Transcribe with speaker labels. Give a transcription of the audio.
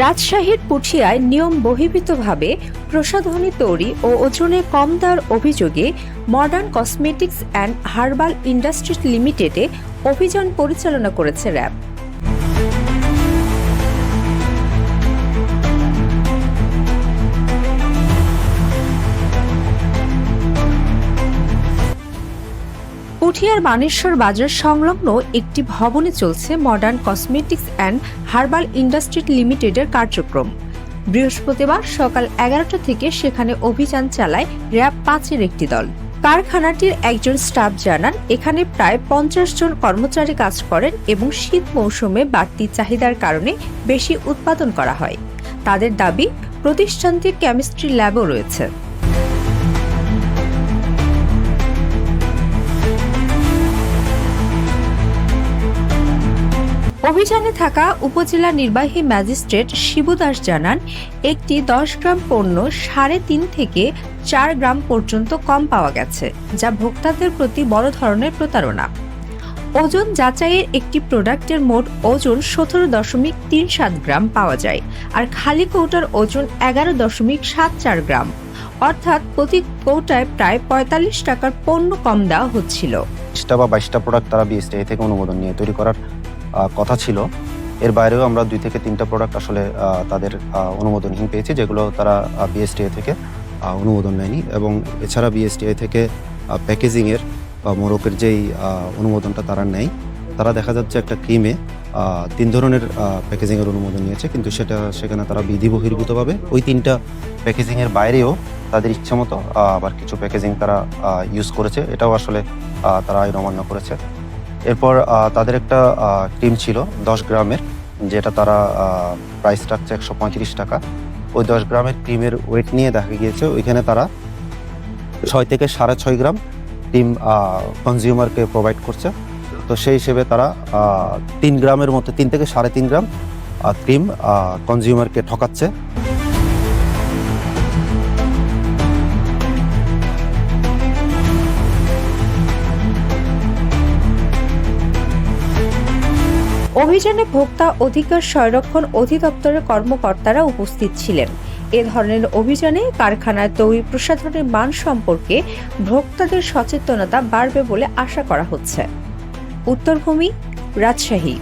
Speaker 1: রাজশাহীর পুঠিয়ায় নিয়ম বহির্ভূতভাবে প্রসাধনী তৈরি ও ওজনে কম দেওয়ার অভিযোগে modern cosmetics and herbal industries লিমিটেডে অভিযান পরিচালনা করেছে র্যাব। পুঠিয়ার মানেশ্বর বাজার সংলগ্ন একটি ভবনে চলছে modern cosmetics and herbal industry লিমিটেডের কার্যক্রম। বৃহস্পতিবার সকাল এগারোটা থেকে সেখানে অভিযান চালায় র্যাব পাঁচের একটি দল। কারখানাটির একজন স্টাফ জানান, এখানে প্রায় পঞ্চাশ জন কর্মচারী কাজ করেন এবং শীত মৌসুমে বাড়তি চাহিদার কারণে বেশি উৎপাদন করা হয়। তাদের দাবি, প্রতিষ্ঠানটির কেমিস্ট্রি ল্যাবও রয়েছে। অভিযানে থাকা উপজেলা নির্বাহী ম্যাজিস্ট্রেট শিবু দাস জানান, একটি দশ গ্রাম পণ্য সাড়ে তিন থেকে চার গ্রাম পর্যন্ত কম পাওয়া গেছে, যা ভোক্তাদের প্রতি বড় ধরনের প্রতারণা। ওজন যাচাইয়ের একটি প্রোডাক্টের মোট ওজন সতেরো দশমিক তিন সাত গ্রাম পাওয়া যায়, আর খালি কৌটার ওজন এগারো দশমিক সাত চার গ্রাম। অর্থাৎ প্রতি কৌটায় প্রায় পঁয়তাল্লিশ টাকার পণ্য কম দেওয়া হচ্ছিল।
Speaker 2: বা বাইশটা প্রোডাক্ট তারা বিএসটিআই থেকে অনুমোদন নিয়ে তৈরি করার কথা ছিল। এর বাইরেও আমরা দুই থেকে তিনটা প্রোডাক্ট আসলে তাদের অনুমোদনহীন পেয়েছি, যেগুলো তারা বিএসটিআই থেকে অনুমোদন নেয়নি এবং এছাড়া বিএসটিআই থেকে প্যাকেজিংয়ের মোরকের যেই অনুমোদনটা তারা নেয়, তারা দেখা যাচ্ছে একটা ক্রিমে তিন ধরনের প্যাকেজিংয়ের অনুমোদন নিয়েছে, কিন্তু সেটা, সেখানে তারা বিধি বহির্ভূতভাবে ওই তিনটা প্যাকেজিংয়ের বাইরেও তাদের ইচ্ছা মতো আবার কিছু প্যাকেজিং তারা ইউজ করেছে। এটাও আসলে তারা অমান্য করেছে। এরপর তাদের একটা টিম ছিল দশ গ্রামের, যেটা তারা প্রাইস রাখছে একশো পঁয়ত্রিশ টাকা। ওই দশ গ্রামের ক্রিমের ওয়েট নিয়ে দেখা গিয়েছে, ওইখানে তারা ছয় থেকে সাড়ে ছয় গ্রাম টিম কনজিউমারকে প্রোভাইড করছে। তো সেই হিসেবে তারা তিন গ্রামের মতো তিন থেকে সাড়ে তিন গ্রাম ক্রিম কনজিউমারকে ঠকাচ্ছে।
Speaker 1: অভিযানে ভোক্তা অধিকার সংরক্ষণ অধিদপ্তরের কর্মকর্তারা উপস্থিত ছিলেন। এ ধরনের অভিযানে কারখানার তৈরি প্রসাধনের মান সম্পর্কে ভোক্তাদের সচেতনতা বাড়বে বলে আশা করা হচ্ছে। উত্তরভূমি, রাজশাহী।